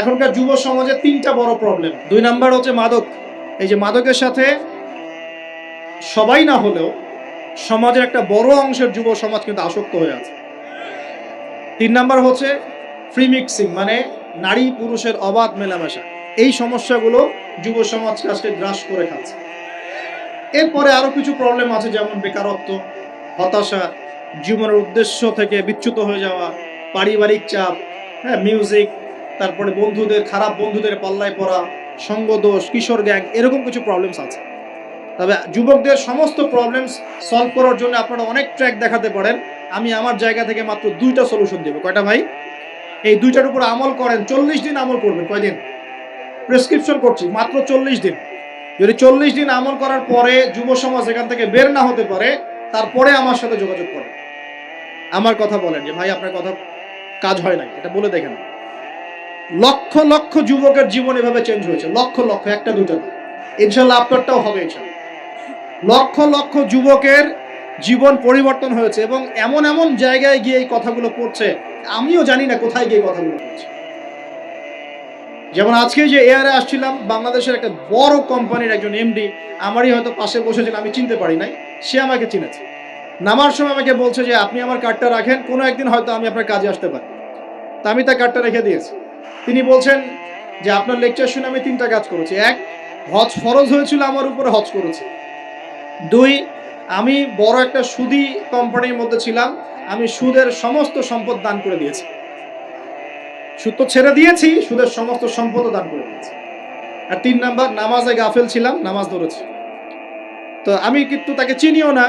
এখনকার যুব সমাজে তিনটা বড় প্রবলেম দুই নাম্বার হচ্ছে মাদক। এই যে মাদকের সাথে সবাই না হলেও সমাজের একটা বড় অংশের যুব সমাজ কিন্তু আসক্ত হয়ে আছে। তিন নাম্বার হচ্ছে ফ্রি মিক্সিং মানে নারী পুরুষের অবাধ মেলামেশা। এই সমস্যাগুলো যুব সমাজকে আজকে গ্রাস করে খাচ্ছে। এরপরে আরও কিছু প্রবলেম আছে, যেমন বেকারত্ব, হতাশা, জীবনের উদ্দেশ্য থেকে বিচ্যুত হয়ে যাওয়া, পারিবারিক চাপ হ্যাঁ মিউজিক তারপরে বন্ধুদের, খারাপ বন্ধুদের পাল্লায় পড়া, সঙ্গদোষ, কিশোর গ্যাং, এরকম কিছু প্রবলেমস আছে। তবে যুবকদের সমস্ত প্রবলেমস সলভ করার জন্য আপনারা অনেক ট্র্যাক দেখাতে পারেন। আমি আমার জায়গা থেকে মাত্র দুইটা সলিউশন দেবো। কয়টা ভাই? এই দুইটার উপর আমল করেন, চল্লিশ দিন আমল করবেন। কয়দিন? প্রেসক্রিপশন করছি, মাত্র চল্লিশ দিন। যদি চল্লিশ দিন আমল করার পরে যুব সমাজ এখান থেকে বের না হতে পারে, তারপরে আমার সাথে যোগাযোগ করেন। আমার কথা বলেন যে, ভাই, আপনার কথা কাজ হয় নাই। এটা বলে দেখেন। লক্ষ লক্ষ যুবকের জীবন এভাবে চেঞ্জ হয়েছে। লক্ষ লক্ষ, একটা, দুটো। না ইনশাল্লাহ আপনারটাও হবে লক্ষ লক্ষ যুবকের জীবন পরিবর্তন হয়েছে এবং এমন এমন জায়গায় গিয়ে এই কথাগুলো পড়ছে। আমিও জানি না কোথায় গিয়ে কথাগুলো পড়ছে। যেমন আজকে যে এয়ারে আসছিলাম, বাংলাদেশের একটা বড় কোম্পানির একজন এমডি আমারই হয়তো পাশে বসেছেন আমি চিনতে পারি নাই। সে আমাকে চিনেছে। নামার সময় আমাকে বলছে যে, আপনি আমার কার্ডটা রাখেন, কোনো একদিন হয়তো আমি আপনার কাজে আসতে পারি। তা আমি তার কার্ডটা রেখে দিয়েছি। তিনি বলছেন যে আপনার লেকচার শুনে আমি তিনটা কাজ করেছি। এক, হজ ফরজ হয়েছিল, আমার উপরে হজ করেছি। দুই, আমি বড় একটা সুদি কোম্পানির মধ্যে ছিলাম, আমি সুদের সমস্ত সম্পদ দান করে দিয়েছি। সুদ তো ছেড়ে দিয়েছি, সুদের সমস্ত সম্পদও দান করে দিয়েছি। আর তিন নাম্বার, নামাজে গাফেল ছিলাম, নামাজ ধরেছি। তো আমি কিন্তু তাকে চিনিও না,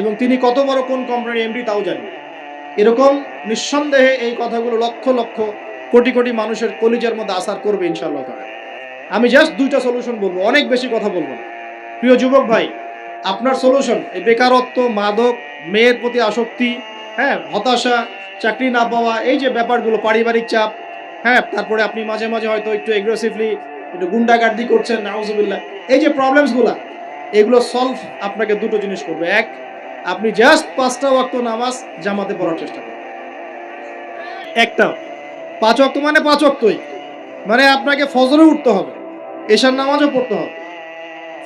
এবং তিনি কত বড় কোন কোম্পানির এমডি তাও জানি এরকম নিঃসন্দেহে এই কথাগুলো লক্ষ লক্ষ কোটি কোটি মানুষের কলিজার মধ্যে আসার করবে ইনশাল্লাহ তাআলা। আমি জাস্ট দুইটা সলিউশন বলব, অনেক বেশি কথা বলব না। প্রিয় যুবক ভাই, আপনার সলিউশন এই বেকারত্ব, মাদক, মেয়ের প্রতি আসক্তি হ্যাঁ হতাশা, চাকরি না পাওয়া, এই যে ব্যাপারগুলো, পারিবারিক চাপ হ্যাঁ তারপরে আপনি মাঝে মাঝে হয়তো একটু এগ্রেসিভলি একটু গুন্ডাগার্দি করছেন, নাউজুবিল্লাহ। এই যে প্রবলেমসগুলো এগুলো সলভ আপনাকে দুটো জিনিস করবে। এক, আপনি জাস্ট পাঁচটা ওয়াক্ত নামাজ জামাতে পড়ার চেষ্টা করুন। একটা পাঁচ ওয়াক্ত মানে পাঁচ ওয়াক্তই। মানে আপনাকে ফজরে উঠতে হবে, এশার নামাজও পড়তে হবে।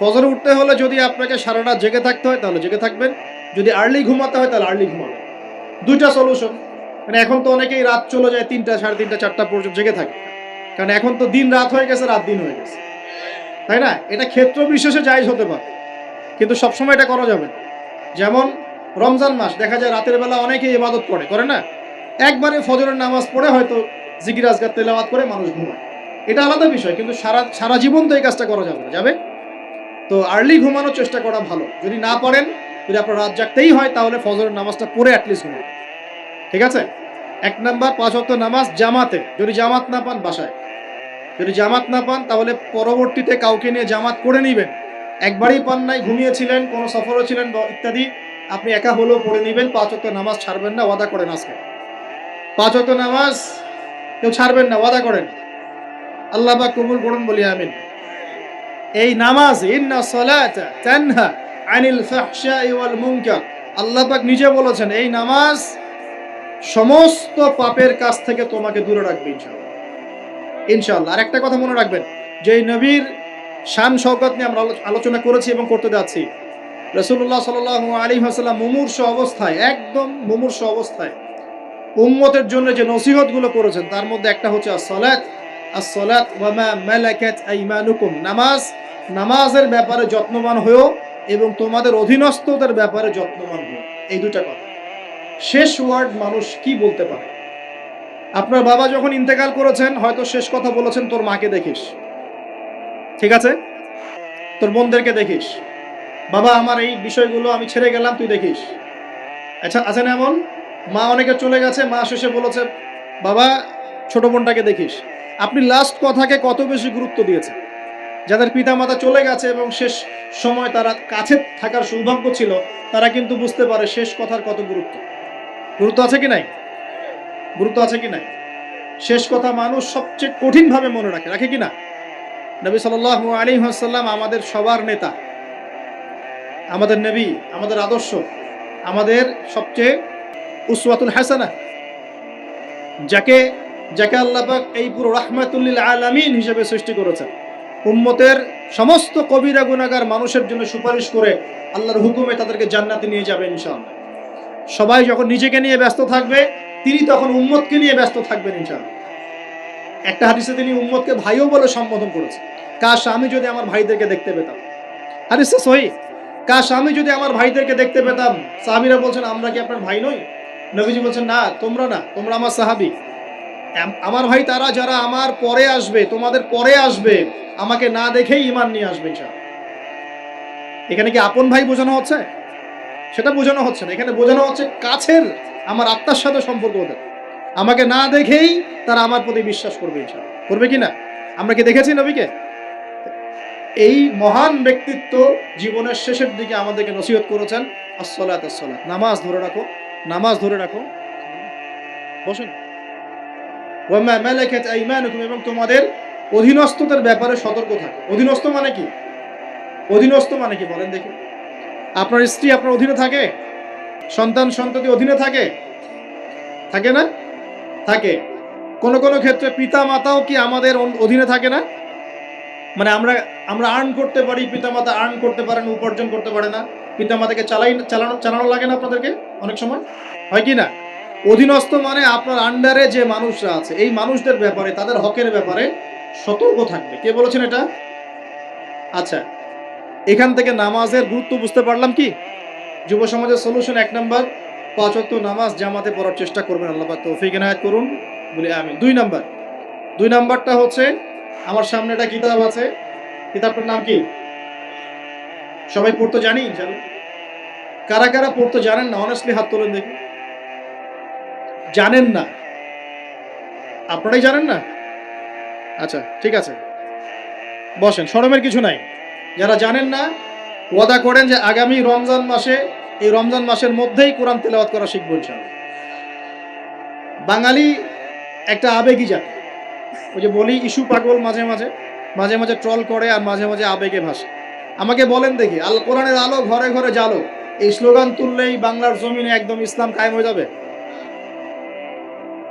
ফজরে উঠতে হলে যদি আপনাকে সারা রাত জেগে থাকতে হয়, তাহলে জেগে থাকবেন। যদি আর্লি ঘুমাতে হয়, তাহলে আর্লি ঘুমাবেন। দুইটা সলিউশন মানে এখন তো অনেকেই রাত চলে যায় তিনটা, সাড়ে তিনটা, চারটা পর্যন্ত জেগে থাকে। কারণ এখন তো দিন রাত হয়ে গেছে, রাত দিন হয়ে গেছে। তাই না? এটা ক্ষেত্র বিশেষে জায়জ হতে পারে। কিন্তু সবসময় এটা করা যাবে যেমন রমজান মাস, দেখা যায় রাতের বেলা অনেকেই ইবাদত করে করে না? একবারে ফজরের নামাজ পড়ে হয়তো জিকির আজগার তেলাওয়াত করে মানুষ ঘুমায়। এটা আলাদা বিষয়, কিন্তু সারা সারা জীবন তো এই কাজটা করা যাবে না। যাবে? তো আর্লি ঘুমানোর চেষ্টা করা ভালো। যদি না পারেন, যদি আপনার রাত জাগতেই হয়, তাহলে ফজরের নামাজটা পড়ে অ্যাটলিস্ট ঘুমান ঠিক আছে? এক নাম্বার, পাঁচ অক্ট নামাজ জামাতে। যদি জামাত না পান, বাসায়। যদি জামাত না পান, তাহলে পরবর্তীতে কাউকে নিয়ে জামাত করে নেবেন। একবারই পান নাই, ঘুমিয়েছিলেন, কোনো সফরও ছিলেন বা ইত্যাদি, আপনি একা হলেও পড়ে নেবেন। পাঁচ অক্ট নামাজ ছাড়বেন না, ওয়াদা করেন আজকে। পাঁচ অক্ট নামাজ কেউ ছাড়বেন না, ওয়াদা করেন। আল্লাহ বা কবুল করুন বলি আমিন। এই নামাজ, ইন্না আল্লাহ পাক নিজে বলেছেন, এই নামাজ সমস্ত পাপের কাছ থেকে তোমাকে দূরে রাখবে ইনশাআল্লাহ। ইনশাআল্লাহ আর একটা কথা মনে রাখবেন যে নবীর শান শওকত নিয়ে আমরা আলোচনা করেছি এবং করতে যাচ্ছি রসুল্লাহ সাল আলী হাসাল্লাম মুমূর্ষ অবস্থায়, একদম মুমূর্ষ অবস্থায় উম্মতের জন্য যে নসিহতগুলো করেছেন, তার মধ্যে একটা হচ্ছে নামাজ, নামাজের ব্যাপারে যত্নবান হয়েও এবং তোমাদের অধীনস্থদের ব্যাপারে যত্নবান হও এই দুটা কথা। শেষ ওয়ার্ড মানুষ কি বলতে পারে? আপনার বাবা যখন ইন্তেকাল করেছেন, হয়তো শেষ কথা বলেছেন, তোর মাকে দেখিস। ঠিক আছে? তোর বোনদেরকে দেখিস। বাবা, আমার এই বিষয়গুলো আমি ছেড়ে গেলাম, তুই দেখিস। আচ্ছা আছে না এমন? মা অনেকে চলে গেছে, মা শেষে বলেছে, বাবা, ছোট বোনটাকে দেখিস। আপনি লাস্ট কথাকে কত বেশি গুরুত্ব দিয়েছেন? যাদের পিতামাতা চলে গেছে এবং শেষ সময় তারা কাছে থাকার সৌভাগ্য ছিল, তারা কিন্তু বুঝতে পারে শেষ কথার কত গুরুত্ব। গুরুত্ব আছে কি নাই? গুরুত্ব আছে কি নাই? শেষ কথা মানুষ সবচেয়ে কঠিনভাবে মনে রাখে রাখে কি না? নবী সাল আলী হাসাল্লাম আমাদের সবার নেতা, আমাদের নবী, আমাদের আদর্শ, আমাদের সবচেয়ে উসওয়াতুল হাসানা। যাকে যাকে আল্লাপাক এই পুরো রাহমাতুল্লিল আলামিন হিসেবে সৃষ্টি করেছেন। উম্মতের সমস্ত কবিরা গুনাগার মানুষের জন্য সুপারিশ করে আল্লাহর হুকুমে তাদেরকে জান্নাতে নিয়ে যাবে ইনশাআল্লাহ। সবাই যখন নিজেকে নিয়ে ব্যস্ত থাকবে, তিনি তখন উম্মতকে নিয়ে ব্যস্ত থাকবেন ইনশাআল্লাহ। একটা হাদিসে তিনি উম্মতকে ভাইও বলে সম্বোধন করেছেন। কাশ আমি যদি আমার ভাইদেরকে দেখতে পেতাম? হাদিসটা সহি। কাশ আমি যদি আমার ভাইদেরকে দেখতে পেতাম? সাহাবিরা বলছেন, আমরা কি আপনার ভাই নই? নবীজি বলছেন, না, তোমরা না, তোমরা আমার সাহাবি। আমার ভাই তারা যারা আমার পরে আসবে, তোমাদের পরে আসবে, আমাকে না দেখেই ইমান নিয়ে আসবে। এখানে কি আপন ভাই বোঝানো হচ্ছে? সেটা বোঝানো হচ্ছে না। এখানে বোঝানো হচ্ছে কাছের আমার আত্মার সাথে সম্পর্ক ওদের। আমাকে না দেখেই তারা আমার প্রতি বিশ্বাস করবে ইনশাআল্লাহ। করবে কি না? আমরা কি দেখেছি নবীকে? এই মহান ব্যক্তিত্ব জীবনের শেষের দিকে আমাদেরকে নসিহত করেছেন, আসসালাত আসসালাত। নামাজ ধরে রাখো। নামাজ ধরে রাখো। বসুন। এবং তোমাদের অধীনস্থদের ব্যাপারে সতর্ক থাকো। অধীনস্থ মানে কি? অধীনস্থ মানে কি বলেন দেখি। আপনার স্ত্রী আপনার অধীনে থাকে? সন্তান সন্ততি অধীনে থাকে? থাকে না? থাকে। কোনো কোনো ক্ষেত্রে পিতা মাতাও কি আমাদের অধীনে থাকে না? মানে আমরা আমরা আর্ন করতে পারি পিতা মাতা আর্ন করতে পারে না উপার্জন করতে পারে না। পিতা আমাদেরকে চালাই, চালানো চালানো লাগে না আপনাদেরকে অনেক সময়? হয় কি না? অধীনস্থ মানে আপনার আন্ডারে যে মানুষরা আছে, এই মানুষদের ব্যাপারে, তাদের হকের ব্যাপারে সতর্ক থাকবে। কে বলেছেন এটা? আচ্ছা এখান থেকে নামাজের গুরুত্ব বুঝতে পারলাম কি? যুব সমাজের সলিউশন এক নাম্বার পাঁচ ওয়াক্ত নামাজ জামাতে পড়ার চেষ্টা করবেন, আল্লাহ তৌফিক এনায়েত করুন, বলি আমি দুই নাম্বার দুই নাম্বারটা হচ্ছে, আমার সামনে একটা কিতাব আছে, কিতাবটার নাম কি? সবাই পড়তে জানি ইনশাআল্লাহ কারা কারা পড়তে জানেন না অনেস্টলি হাত তোলেন দেখি। জানেন না। আপনারাই জানেন না? আচ্ছা ঠিক আছে। বসেন শরমের কিছু নাই। যারা জানেন না, ওয়াদা করেন যে আগামী রমজান মাসে, এই রমজান মাসের মধ্যেই কোরআন তেলাওয়াত করা শিখব ইনশাআল্লাহ। বাঙালি একটা আবেগী জাতি। ওই যে বলি ইস্যু পাগল মাঝে মাঝে মাঝে মাঝে ট্রল করে আর মাঝে মাঝে আবেগে ভাসে। আমাকে বলেন দেখি, আল কোরআনের আলো ঘরে ঘরে জালো এই স্লোগান তুললেই বাংলার জমিনে একদম ইসলাম কায়েম হয়ে যাবে।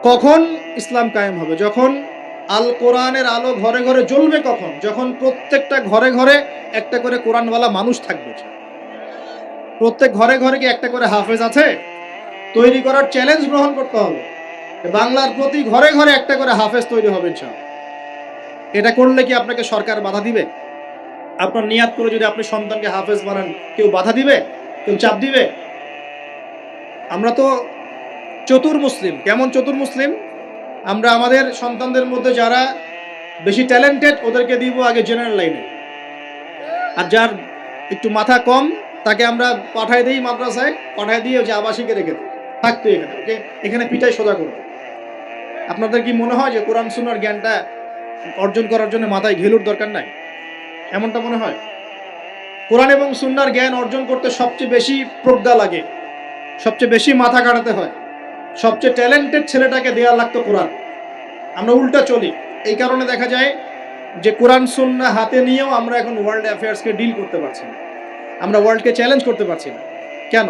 কখন ইসলাম কায়েম হবে? যখন আল কোরআনের আলো ঘরে ঘরে জ্বলবে কখন? যখন প্রত্যেকটা ঘরে ঘরে একটা করে কোরআনওয়ালা মানুষ থাকবে। প্রত্যেক ঘরে ঘরে কি একটা করে হাফেজ আছে? তৈরি করার চ্যালেঞ্জ গ্রহণ করতে হবে। বাংলার প্রতি ঘরে ঘরে একটা করে হাফেজ তৈরি হবে এটা করলে কি আপনাকে সরকার বাধা দিবে? আপনার নিয়াত করে যদি আপনি সন্তানকে হাফেজ বানান, কেউ বাধা দিবে? কেউ চাপ দিবে? আমরা তো চতুর মুসলিম। কেমন চতুর মুসলিম? আমরা আমাদের সন্তানদের মধ্যে যারা বেশি ট্যালেন্টেড ওদেরকে দিব আগে জেনারেল লাইনে আর যার একটু মাথা কম, তাকে আমরা পাঠায় দিই মাদ্রাসায় পাঠায় দিয়ে যে আবাসিকে রেখে থাকতো এখানে, ওকে? এখানে পিঠাই সোজা করব আপনাদের কি মনে হয় যে কোরআন সুনার জ্ঞানটা অর্জন করার জন্য মাথায় ঘেলুর দরকার নাই? এমনটা মনে হয়? কোরআন এবং সুন্নার জ্ঞান অর্জন করতে সবচেয়ে বেশি প্রজ্ঞা লাগে, সবচেয়ে বেশি মাথা কাটাতে হয়, সবচেয়ে ট্যালেন্টেড ছেলেটাকে দেওয়া লাগতো কোরআন। আমরা উল্টা চলি, এই কারণে দেখা যায় যে কোরআন, সুন্না হাতে নিয়েও আমরা এখন ওয়ার্ল্ড অ্যাফেয়ার্সকে ডিল করতে পারছি না। আমরা ওয়ার্ল্ডকে চ্যালেঞ্জ করতে পারছি না। কেন?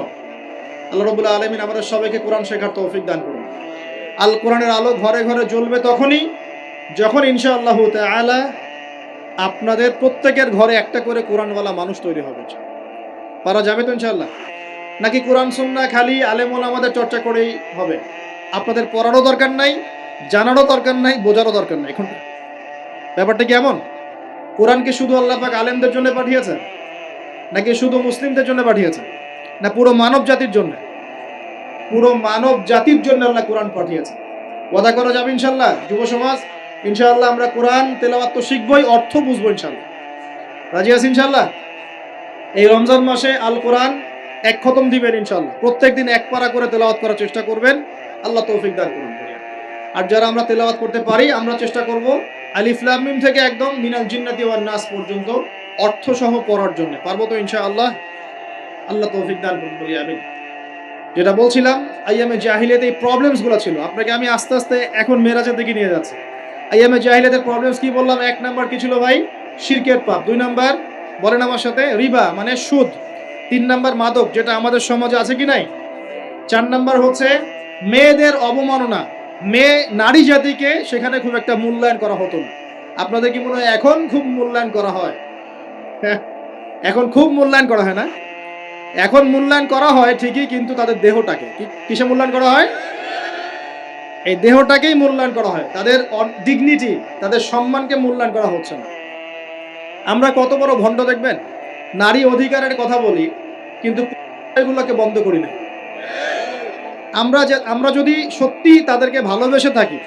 আল্লাহ রবুল্লাহ আলমিন আমাদের সবাইকে কোরআন শেখার তৌফিক দান করুন। আল কোরআনের আলো ঘরে ঘরে জ্বলবে তখনই, যখন ইনশাআল্লাহ তাআলা আপনাদের প্রত্যেকের ঘরে একটা করে কোরআনওয়ালা মানুষ তৈরি হবে পারা যাবে তো, ইনশাআল্লাহ? নাকি কোরআন, সুন্না, খালি আলেমন আমাদের চর্চা করেই হবে? আপনাদের পড়ারও দরকার নাই, জানারও দরকার নাই, বোঝারও দরকার নাই। এখন ব্যাপারটা কি এমন? কোরআনকে শুধু আল্লাহ পাক আলেমদের জন্য পাঠিয়েছেন? নাকি শুধু মুসলিমদের জন্য পাঠিয়েছেন? না, পুরো মানব জাতির জন্য? পুরো মানব জাতির জন্য আল্লাহ কোরআন পাঠিয়েছেন। ওয়াদা করা যাবে ইনশাল্লাহ যুব সমাজ ইনশাআল্লাহ আমরা কোরআন তেলাওয়াত তো শিখবই, অর্থ বুঝব ইনশাল্লাহ রাজি আছি ইনশাল্লাহ এই রমজান মাসে আল কোরআন এক খতম দিবেন ইনশাল্লাহ প্রত্যেকদিন এক পারা করে তেলাওয়াত করার চেষ্টা করবেন। আল্লাহ তৌফিক দান করুন। আর যারা আমরা তেলাওয়াত করতে পারি, আমরা চেষ্টা করব আলিফলামিম থেকে একদম মিনাল জিন্নাতি ওয়ান নাস পর্যন্ত অর্থ সহ পড়ার জন্য। পারব তো ইনশাআল্লাহ? আল্লাহ তৌফিক দান করুন বলি আমি যেটা বলছিলাম আইএমএ জাহিলিয়াতে এই প্রবলেমসগুলো ছিল। আপনাকে আমি আস্তে আস্তে এখন মেরাজের দিকে নিয়ে যাচ্ছি। আইএমএ জাহিলিয়াতের প্রবলেমস কি বললাম? এক নাম্বার কি ছিল ভাই? শিরকের পাপ। দুই নাম্বার বলেন আমার সাথে রিবা মানে সুদ। তিন নাম্বার মাদক যেটা আমাদের সমাজে আছে কি নাই? চার নাম্বার হচ্ছে মেয়েদের অবমাননা। মেয়ে নারী জাতিকে সেখানে খুব একটা মূল্যায়ন করা হতো না। আপনাদের কি মনে হয় এখন খুব মূল্যায়ন করা হয়? হ্যাঁ, এখন খুব মূল্যায়ন করা হয় না। এখন মূল্যায়ন করা হয় ঠিকই কিন্তু তাদের দেহটাকে। কিসে মূল্যায়ন করা হয়? এই দেহটাকেই মূল্যায়ন করা হয়। তাদের ডিগনিটি তাদের সম্মানকে মূল্যায়ন করা হচ্ছে না। আমরা কত বড় ভণ্ড দেখবেন? নারী অধিকারের কথা বলি, কিন্তু এগুলোকে বন্ধ করি না। আমরা যে আমরা যদি সত্যি তাদেরকে ভালোবেসে থাকি,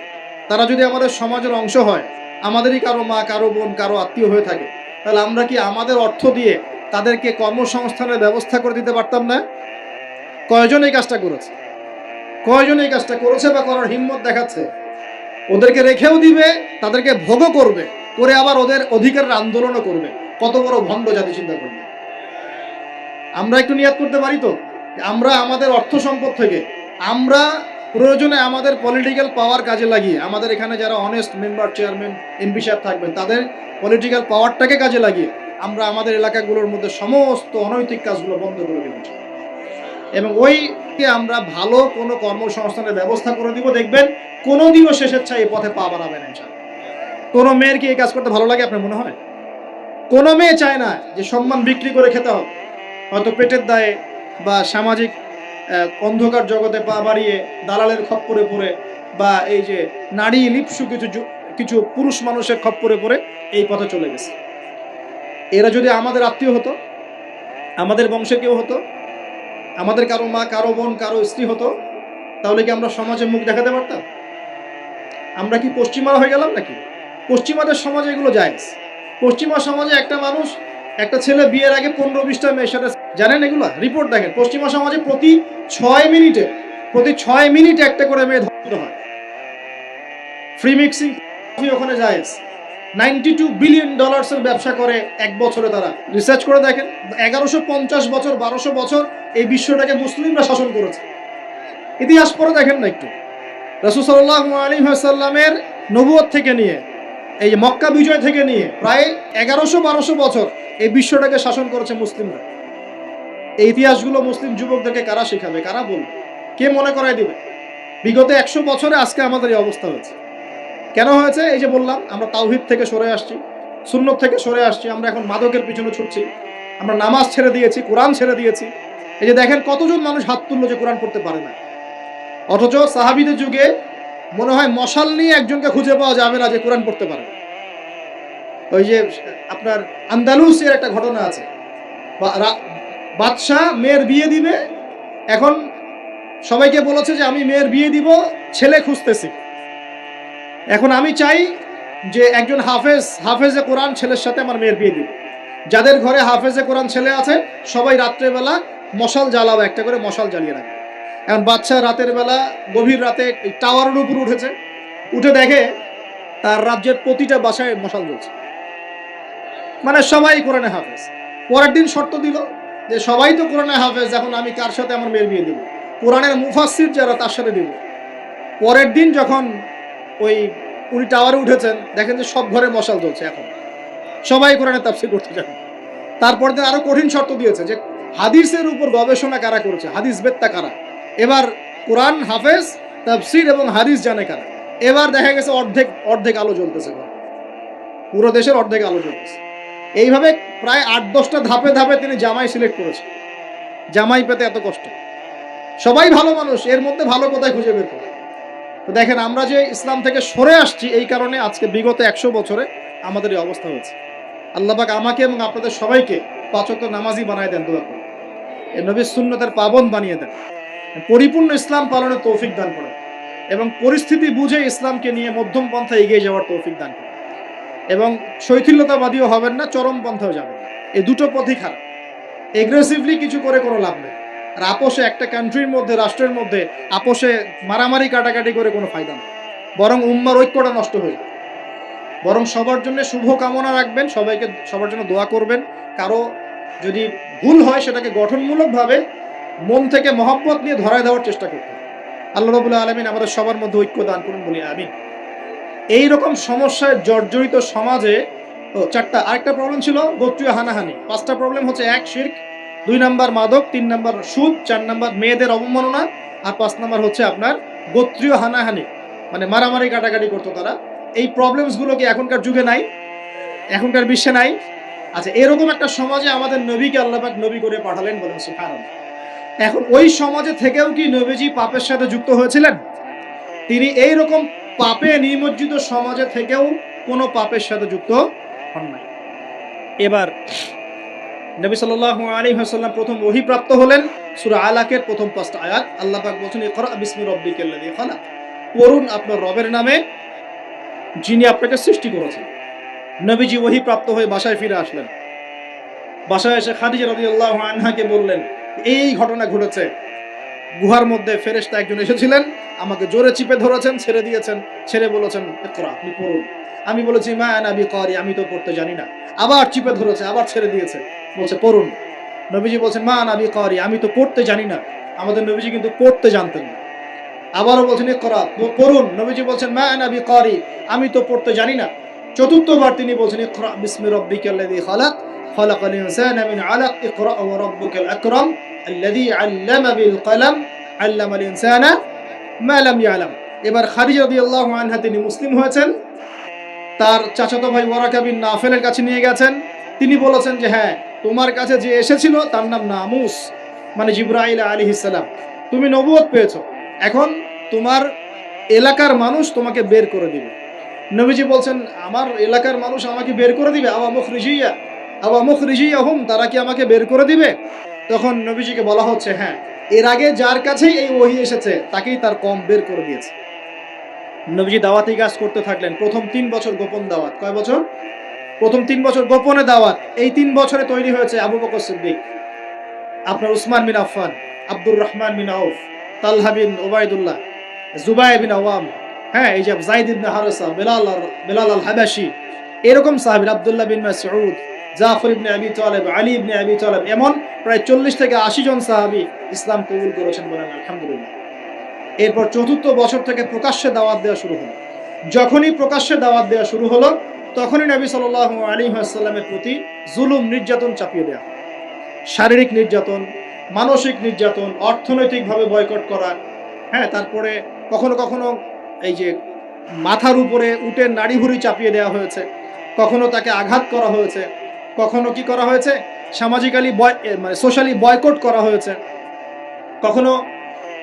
তারা যদি আমাদের সমাজের অংশ হয়, আমাদেরই কারও মা, কারও বোন, কারও আত্মীয় হয়ে থাকে, তাহলে আমরা কি আমাদের অর্থ দিয়ে তাদেরকে কর্মসংস্থানের ব্যবস্থা করে দিতে পারতাম না? কয়জন এই কাজটা করেছে? কয়জন এই কাজটা করেছে বা করার হিম্মত দেখাচ্ছে? ওদেরকে রেখেও দিবে, তাদেরকে ভোগও করবে, করে আবার ওদের অধিকারের আন্দোলনও করবে। কত বড় ভণ্ড জাতি চিন্তা করবে আমরা একটু নিয়াদ করতে পারি তো? আমরা আমাদের অর্থ সম্পদ থেকে, আমরা প্রয়োজনে আমাদের পলিটিক্যাল পাওয়ার কাজে লাগিয়ে, আমাদের এখানে যারা অনেস্ট মেম্বার চেয়ারম্যান এমপি সাহেব থাকবেন, তাদের পলিটিক্যাল পাওয়ারটাকে কাজে লাগিয়ে, আমরা আমাদের এলাকাগুলোর মধ্যে সমস্ত অনৈতিক কাজগুলো বন্ধ করে দেব এবং ওইকে আমরা ভালো কোনো কর্মসংস্থানের ব্যবস্থা করে দিব। দেখবেন কোনোদিনও শেষের চাই এই পথে পা বাড়াবে না ইনশাআল্লাহ। কোনো মেয়ের কি এই কাজ করতে ভালো লাগে আপনার মনে হয়? কোনো মেয়ে চায় না যে সম্মান বিক্রি করে খেতে হবে। হয়তো পেটের দায়ে বা সামাজিক অন্ধকার জগতে পা বাড়িয়ে দালালের খপ্পরে পড়ে বা এই যে নারী লিপসু কিছু কিছু পুরুষ মানুষের খপ্পরে পড়ে এই পথে চলে গেছে। এরা যদি আমাদের আত্মীয় হতো, আমাদের বংশে কেউ হতো আমাদের কারও মা, কারও বোন, কারও স্ত্রী হতো, তাহলে কি আমরা সমাজে মুখ দেখাতে পারতাম? আমরা কি পশ্চিমা হয়ে গেলাম নাকি? পশ্চিমাদের সমাজে এগুলো যায় পশ্চিমা সমাজে একটা মানুষ, একটা ছেলে বিয়ের আগে পনেরো বিশটা মেয়ের সাথে জানেন এগুলো? রিপোর্ট দেখেন। পশ্চিমা সমাজে প্রতি ছয় মিনিটে, প্রতি ছয় মিনিটে একটা করে মেয়ে ধর্ষিত হয়। ফ্রি মিক্সিং ওখানে যায় নাইনটি টু বিলিয়ন ডলার্সের ব্যবসা করে এক বছরে তারা। রিসার্চ করে দেখেন, এগারোশো পঞ্চাশ বছর, বারোশো বছর এই বিশ্বটাকে মুসলিমরা শাসন করেছে। ইতিহাস পরে দেখেন না একটু। রসুসাল্লাহ আলী সাল্লামের নবুয়ত থেকে নিয়ে, এই মক্কা বিজয় থেকে নিয়ে প্রায় এগারোশো, বারোশো বছর এই বিশ্বটাকে শাসন করেছে মুসলিমরা। এই ইতিহাসগুলো মুসলিম যুবকদেরকে কারা শেখাবে, কারা বলবে? কে মনে করাই দিবে? বিগত একশো বছরে আজকে আমাদের এই অবস্থা হয়েছে। কেন হয়েছে? এই যে বললাম, আমরা তাওহিদ থেকে সরে আসছি, সুন্নত থেকে সরে আসছি, আমরা এখন মাদকের পিছনে ছুটছি, আমরা নামাজ ছেড়ে দিয়েছি, কোরআন ছেড়ে দিয়েছি। এই যে দেখেন কতজন মানুষ হাত তুললো যে কোরআন পড়তে পারে না। অথচ সাহাবিদের যুগে মনে হয় মশাল নিয়ে একজনকে খুঁজে পাওয়া যাবে না যে কোরআন পড়তে পারে ওই যে আপনার আন্দালুসের একটা ঘটনা আছে। বাদশাহ মেয়ের বিয়ে দিবে, এখন সবাইকে বলেছে যে আমি মেয়ের বিয়ে দিব, ছেলে খুঁজতেছি। এখন আমি চাই যে একজন হাফেজ, হাফেজে কোরআন ছেলের সাথে আমার মেয়ের বিয়ে দিব যাদের ঘরে হাফেজে কোরআন ছেলে আছে, সবাই রাত্রেবেলা মশাল জ্বালাবে একটা করে মশাল জ্বালিয়ে রাখবে এখন বাচ্চা রাতের বেলা, গভীর রাতে টাওয়ারের উপর উঠেছে, উঠে দেখে তার রাজ্যের প্রতিটা বাসায় মশাল জ্বলছে। মানে সবাই কোরআনে হাফেজ। পরের দিন শর্ত দিল যে সবাই তো কোরআনে হাফেজ, এখন আমি কার সাথে আমার মেয়ের বিয়ে দিব? কোরআনের মুফাসির যারা, তার সাথে দিব। পরের দিন যখন ওই উনি টাওয়ারে উঠেছেন, দেখেন যে সব ঘরে মশাল জ্বলছে এখন। সবাই কোরআনে তাফসির করতে যান। তারপর দিন আরও কঠিন শর্ত দিয়েছে যে হাদিসের উপর গবেষণা কারা করেছে, হাদিস বেত্তা কারা? এবার কোরআন হাফেজ, তাফসির এবং হাদিস জানে কারা? এবার দেখা গেছে অর্ধেক অর্ধেক আলো জ্বলতেছে। পুরো দেশের অর্ধেক আলো জ্বলতেছে। এইভাবে প্রায় আট, দশটা ধাপে ধাপে তিনি জামাই সিলেক্ট করেছেন। জামাই পেতে এত কষ্ট। সবাই ভালো মানুষ, এর মধ্যে ভালো কোথায় খুঁজে বের করে তো দেখেন, আমরা যে ইসলাম থেকে সরে আসছি, এই কারণে আজকে বিগত একশো বছরে আমাদের এই অবস্থা হয়েছে। আল্লাহবাক আমাকে এবং আপনাদের সবাইকে পাচক নামাজি বানায় দেন, দোয়া করে এ নবীর শূন্যতার পাবন বানিয়ে দেন। পরিপূর্ণ ইসলাম পালনের তৌফিক দান করেন এবং পরিস্থিতি বুঝে ইসলামকে নিয়ে মধ্যম পন্থা এগিয়ে যাওয়ার তৌফিক দান করেন। এবং শৈথিল্যতাবাদীও হবেন না, চরম পন্থাও যাবেন এই দুটো পথই খারাপ। এগ্রেসিভলি কিছু করে কোনো লাভ নেই। আর আপোষে একটা কান্ট্রির মধ্যে, রাষ্ট্রের মধ্যে আপোষে মারামারি কাটাকাটি করে কোনো ফায়দা নেই। বরং উম্মার ঐক্যটা নষ্ট হয়ে বরং সবার জন্য শুভ কামনা রাখবেন, সবাইকে সবার জন্য দোয়া করবেন। কারও যদি ভুল হয় সেটাকে গঠনমূলকভাবে মন থেকে মহব্বত নিয়ে ধরায় দেওয়ার চেষ্টা করতে আল্লাহ রবুল্লাহ আলমিন আমাদের সবার মধ্যে ঐক্য দান করুন বলি আমিন। এই রকম সমস্যায় জর্জরিত সমাজে, ও চারটা আরেকটা প্রবলেম ছিল, গোত্রীয় হানাহানি। পাঁচটা প্রবলেম হচ্ছে এক, শির্ক দুই নাম্বার মাদক, তিন নাম্বার সুদ, চার নাম্বার মেয়েদের অবমাননা, আর পাঁচ নাম্বার হচ্ছে আপনার গোত্রীয় হানাহানি মানে মারামারি কাটাকাটি করতো তারা। এই প্রবলেমসগুলো কি এখনকার যুগে নাই? এখনকার বিশ্বে নাই? আচ্ছা এরকম একটা সমাজে আমাদের নবীকে আল্লাহবাক নবী করে পাঠালেন বলেন সুফান এখন ওই সমাজে থেকেও কি নবীজি পাপের সাথে যুক্ত হয়েছিলেন? তিনি এই রকম পাপে নিমজ্জিত সমাজে থেকেও কোনো পাপের সাথে যুক্ত হন নাই। এবার নবী সাল্লাহ আলী হাসাল্লাম প্রথম ওহী প্রাপ্ত হলেন সুরা আলাকের প্রথম পাঁচটা আয়াত। আল্লাহ পাক বলছেন, ইকরা বিসমি রাব্বিকাল্লাযী খালাক। করুন আপনার রবের নামে, যিনি আপনাকে সৃষ্টি করেছেন। নবীজি ওহি প্রাপ্ত হয়ে বাসায় ফিরে আসলেন। বাসায় এসে খাদিজা আল্লাহ আনহাকে বললেন, এই ঘটনা ঘটেছে। গুহার মধ্যে ফেরেশতা একজন এসেছিলেন, আমাকে জোরে চিপে ধরেছেন, ছেড়ে দিয়েছেন, ছেড়ে বলেছেন আপনি পড়ুন আমি বলেছি, মা আনাবি করি আমি তো পড়তে জানি না। আবার চিপে ধরেছে, আবার ছেড়ে দিয়েছে, বলছে, পড়ুন। নবীজি বলছেন, মা আনাবি করি আমি তো পড়তে জানি না। আমাদের নবীজি কিন্তু পড়তে জানতেন না। আবারও বলছেন, ইকরা পড়ুন। নবীজি বলছেন, মা আনাবি করি আমি তো পড়তে জানি না। চতুর্থবার তিনি বলছেন, ইকরা, বিসমি রাব্বিকাল্লাযী খালাক, খালাকাল ইনসানা মিন আলাক, ইকরা ওয়া রাব্বুকাল আকরাম। আল্লাযী আল্লামা বিল কলম আল্লামাল ইনসানা মা লাম ইয়ালাম এবার খাদিজা রাদিয়াল্লাহু আনহা, তিনি মুসলিম হয়েছেন। তার চাচাতো ভাই ওয়ারাকা বিন নাফেলের কাছে নিয়ে গেছেন। তিনি বলেছেন যে হ্যাঁ তোমার কাছে যে এসেছিল, তার নাম নামুস মানে জিব্রাইল আলাইহিস সালাম। তুমি নবুয়ত পেয়েছ। এখন তোমার এলাকার মানুষ তোমাকে বের করে দিবে। নবীজি বলছেন, আমার এলাকার মানুষ আমাকে বের করে দিবে? মুখ রিজিয়া আবা মুখ রিজিয়া হুম তারা কি আমাকে বের করে দিবে? তখন নবীজিকে বলা হচ্ছে হ্যাঁ এর আগে যার কাছেই এই ওহি এসেছে, তাকেই তার কম বের করে দিয়েছে। নবীজি দাওয়াতি কাজ করতে থাকলেন। প্রথম তিন বছর গোপন দাওয়াত। কয় বছর? প্রথম তিন বছর গোপনে দাওয়াত। এই তিন বছরে তৈরি হয়েছে আবু বকর সিদ্দিক, আপনার উসমান বিন আফফান, আব্দুর রহমান বিন আউফ, তালহা বিন ওবায়দুল্লাহ জুবাই বিন আওয়াম হ্যাঁ এই যে জাইদ ইবনে হারসা, বেলাল বেলাল আল হাবাশি এরকম সাহাবীর, আবদুল্লাহ বিন মাসউদ জাফর ইবনে আবি তালেব, আলী ইবনে আবি তালেব এমন প্রায় চল্লিশ থেকে আশি জন সাহাবী ইসলাম কবুল করেছেন বলেন, আলহামদুলিল্লাহ এরপর চতুর্থ বছর থেকে প্রকাশ্যে দাওয়াত দেওয়া শুরু হলো যখনই প্রকাশ্যে দাওয়াত দেওয়া শুরু হলো, তখনই নবী সাল্লাহ আলী আসাল্লামের প্রতি জুলুম, নির্যাতন চাপিয়ে দেওয়া। শারীরিক নির্যাতন, মানসিক নির্যাতন, অর্থনৈতিকভাবে বয়কট করা হ্যাঁ তারপরে কখনো কখনো এই যে মাথার উপরে উটের নাড়িভুড়ি চাপিয়ে দেওয়া হয়েছে, কখনো তাকে আঘাত করা হয়েছে কখনো কি করা হয়েছে? সামাজিক্যালি বয় মানে সোশ্যালি বয়কট করা হয়েছে। কখনো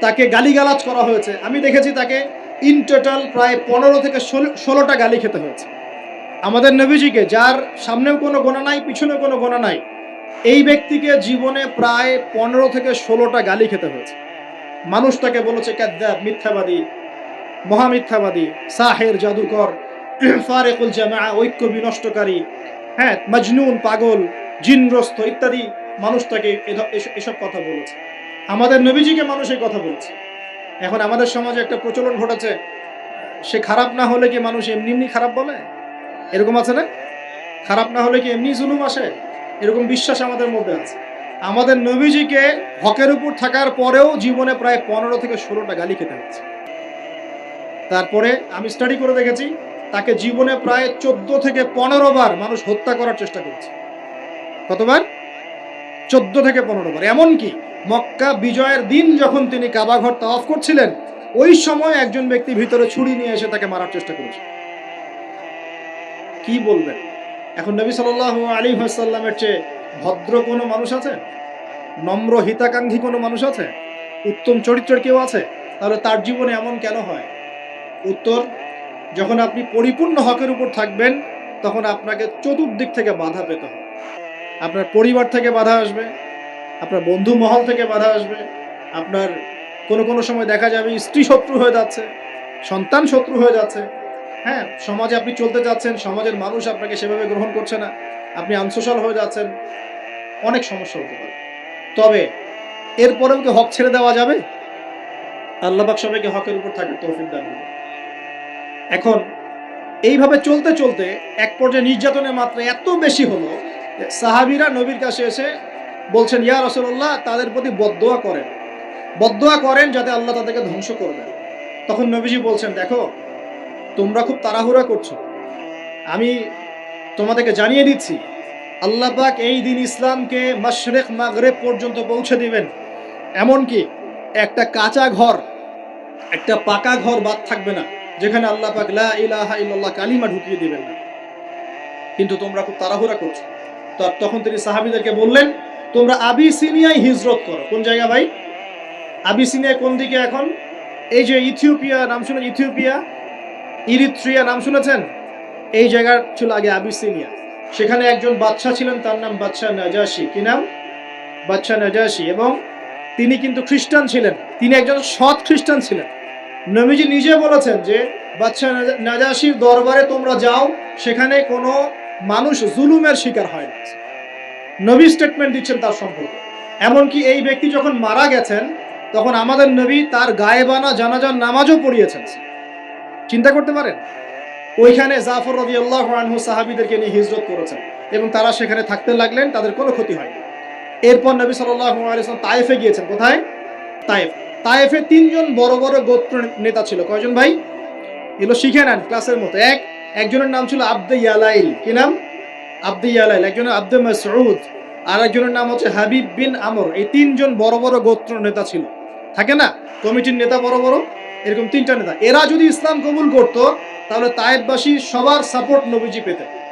তাকে গালিগালাজ করা হয়েছে? আমি দেখেছি তাকে ইন টোটাল প্রায় পনেরো থেকে ষোলো- ষোলোটা গালি খেতে হয়েছে। আমাদের নবীজিকে, যার সামনেও কোনো গোনা নাই, পিছনেও কোনো গোনা নাই, এই ব্যক্তিকে জীবনে প্রায় পনেরো থেকে ষোলোটা গালি খেতে হয়েছে। মানুষ তাকে বলেছে ক্যাদ্দাব মিথ্যাবাদী, মহামিথ্যাবাদী, সাহের, জাদুকর, ফারেকুল জামা ঐক্য বিনষ্টকারী হ্যাঁ মজনুন, পাগল, জিনগ্রস্ত ইত্যাদি মানুষ তাকে এসব কথা বলেছে। আমাদের নবীজিকে মানুষ এই কথা বলছে। এখন আমাদের সমাজে একটা প্রচলন ঘটেছে, সে খারাপ না হলে কি মানুষ এমনি এমনি খারাপ বলে? এরকম আছে না? খারাপ না হলে কি এমনি জুলুম আসে? এরকম বিশ্বাস আমাদের মধ্যে আছে। আমাদের নবীজিকে হকের উপর থাকার পরেও জীবনে প্রায় পনেরো থেকে ষোলোটা গালি খেতে হচ্ছে। তারপরে আমি স্টাডি করে দেখেছি তাকে জীবনে প্রায় চোদ্দ থেকে পনেরো বার মানুষ হত্যা করার চেষ্টা করেছে। কতবার? চোদ্দ থেকে পনেরো বার। এমনকি মক্কা বিজয়ের দিন যখন তিনি কাবাঘর তাওয়াফ করছিলেন, ওই সময় একজন ব্যক্তি ভিতরে ছুরি নিয়ে এসে তাকে মারার চেষ্টা করেছে। কি বলবেন? এখন নবী সাল আলী সাল্লামের চেয়ে ভদ্র কোনো মানুষ আছে? নম্র হিতাকাঙ্ক্ষী কোনো মানুষ আছে? উত্তম চরিত্রের কেউ আছে? তাহলে তার জীবনে এমন কেন হয়? উত্তর যখন আপনি পরিপূর্ণ হকের উপর থাকবেন, তখন আপনাকে চতুর্দিক থেকে বাধা পেতে হবে। আপনার পরিবার থেকে বাধা আসবে, আপনার বন্ধু মহল থেকে বাধা আসবে, আপনার কোনো কোনো সময় দেখা যাবে স্ত্রী শত্রু হয়ে যাচ্ছে, সন্তান শত্রু হয়ে যাচ্ছে। হ্যাঁ সমাজে আপনি চলতে যাচ্ছেন সমাজের মানুষ আপনাকে সেভাবে গ্রহণ করছে না, আপনি আনসোশাল হয়ে যাচ্ছেন, অনেক সমস্যা হতে পারে। তবে এরপরেও কি হক ছেড়ে দেওয়া যাবে? আল্লাহবাক সবাইকে হকের উপর থাকার তৌফিক দান। এখন এইভাবে চলতে চলতে এক পর্যায়ে নির্যাতনের মাত্রা এত বেশি হলো সাহাবিরা নবীর কাছে এসে বলছেন, ইয়া রসল্লাহ তাদের প্রতি বদোয়া করেন। বদোয়া করেন যাতে আল্লাহ তাদেরকে ধ্বংস করবেন তখন নবীজি বলছেন, দেখো, তোমরা খুব তাড়াহুড়া করছ। আমি তোমাদেরকে জানিয়ে দিচ্ছি, আল্লাহ পাক এই দিন ইসলামকে মাশরেক মাগরেব পর্যন্ত পৌঁছে দিবেন। এমনকি একটা কাঁচা ঘর, একটা পাকা ঘর বাদ থাকবে না। যেখানে আল্লাহ পাক ইলাহা কালিমা ঢুকিয়ে দিবেন না। কিন্তু তোমরা খুব তাড়াহুড়া করছ। তো তখন তিনি সাহাবিদেরকে বললেন, তোমরা আবিসিনিয়ায় হিজরত করো। কোন জায়গা ভাই? আবিসিনিয়া কোন দিকে এখন? এই যে ইথিওপিয়া, নাম শুনে ইথিওপিয়া? ইরিত্রিয়া, নাম শুনেছেন? এই জায়গার ছিল আগে আবিসিনিয়া। সেখানে একজন বাদশা ছিলেন, তার নাম বাদশাহ নাজাসি। কি নাম? বাদশাহ নাজাসি। এবং তিনি কিন্তু খ্রিস্টান ছিলেন। তিনি একজন সৎ খ্রিস্টান ছিলেন। নবীজি নিজে বলেছেন যে নাজা- নাজাসির দরবারে তোমরা যাও, সেখানে কোনো মানুষ জুলুমের শিকার হয় না। নবী স্টেটমেন্ট দিচ্ছেন তার সম্পর্কে। এমনকি এই ব্যক্তি যখন মারা গেছেন, তখন আমাদের নবী তার গায়েবানা জানাজার নামাজও পড়িয়েছেন। চিন্তা করতে পারেন? ওইখানে জাফর রবি আল্লাহ আনহু সাহাবিদেরকে নিয়ে হিজরত করেছেন এবং তারা সেখানে থাকতে লাগলেন, তাদের কোনো ক্ষতি হয়নি। এরপর নবী সাল্লাম তায়েফে গিয়েছেন। কোথায়? তায়েফ। তায়েফে তিনজন বড় বড় গোত্র নেতা ছিল। কয়জন ভাই? এগুলো শিখে নেন ক্লাসের মতো। এক, একজনের নাম ছিল আব্দে ইয়ালাইল। কি নাম? আব্দে ইয়ালাইল। একজনের আব্দে মাসউদ। আর একজনের নাম হচ্ছে হাবিব বিন আমর। এই তিনজন বড় বড় গোত্র নেতা ছিল। থাকে না? কমিটির নেতা বড় বড়। এরকম তিনটা নেতা। এরা যদি ইসলাম কবুল করতো, তাহলে তায়েববাসী সবার সাপোর্ট নবীজি পেতেন।